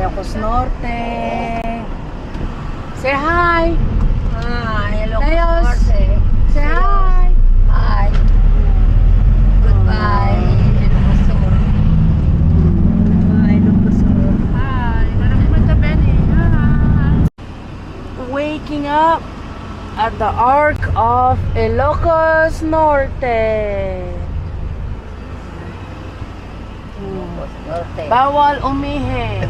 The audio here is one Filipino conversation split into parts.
Ilocos Norte. Say hi. Hi, hello. Leos. Norte. Say hi. Hi. Goodbye. Ilocos Sur. Bye, Ilocos Sur. Hi. Marami magkabeni. Hi. Waking up at the Ark of Ilocos Norte. Norte. Bawal umihi.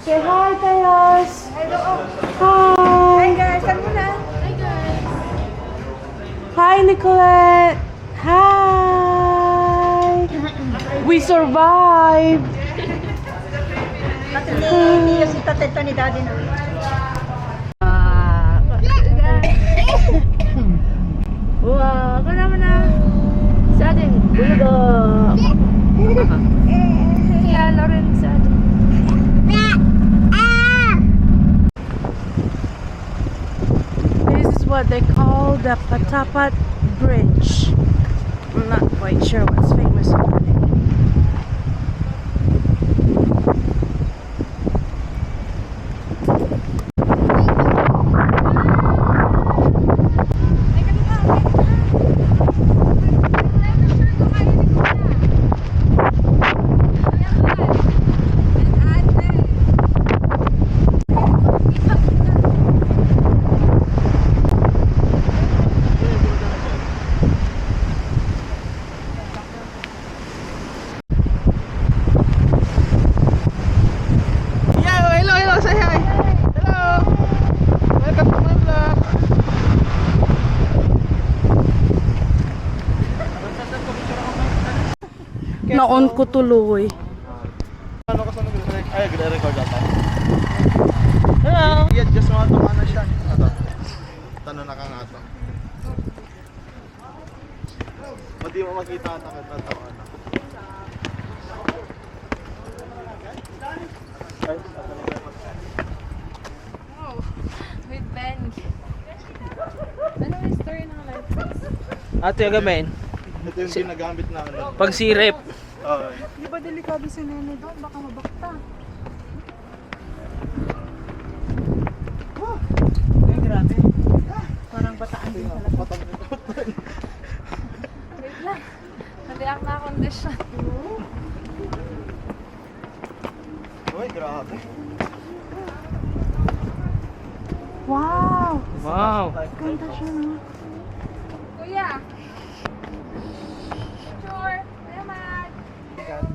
Say hi, Teos. Hello. Hi. Hi, guys. Saan mo na? Hi, guys. Hi, Nicolette. Hi. We survived. Pati ni si tateta ni daddy na. Ah, Wah, ka naman na. Atin. This is what they call the Patapat Bridge. I'm not quite sure what's famous Naon ko tuloy. Ano ka sa nag Ay, gre-record ata. Hello. Yeah, just mga tong ano siya. Ato. Tanong na ka nga to. Madi mo makita to ano. Ay, ato na. With Ben. Ano yung story ng life? Ate, agamin. Ito yung ginagamit na ano. Pag Oh, Di ba delikado si Nene doon? Baka mabakta. Parang bataan din pala. Wait lang. Hindi ako na-condition. Uy, grabe. Wow! Wow. Ganda siya, no? Kuya! Oh,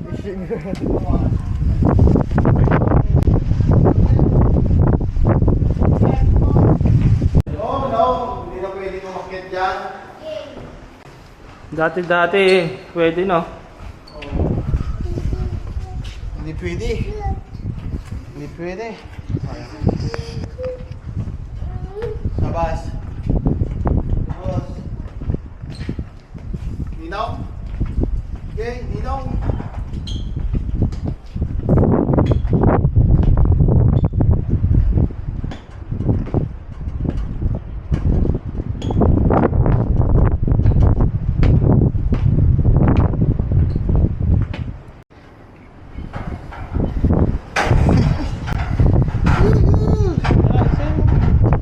no. Hindi na pwede umakyat dyan. Dati-dati eh. Pwede no? Hindi pwede. Hindi pwede. Ayan. Sabas. Sabas. Ninaw. Okay, ninaw.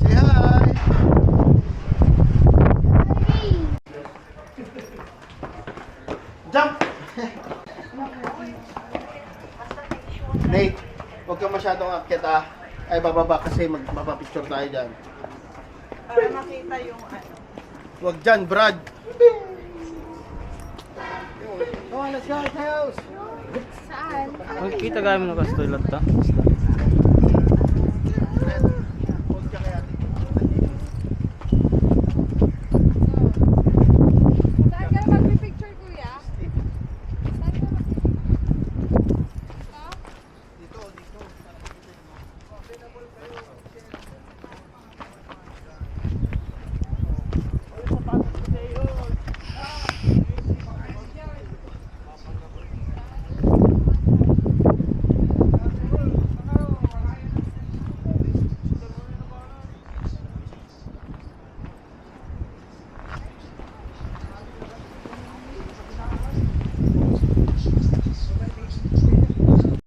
Say hi. Jump! Nate, huwag ka masyadong akyat ah. Ay, bababa kasi magpapapicture tayo dyan. Para makita yung ano. Huwag dyan, Brad. Come on, let's go, house. Saan? Magkita kami ng kastoy lang ta.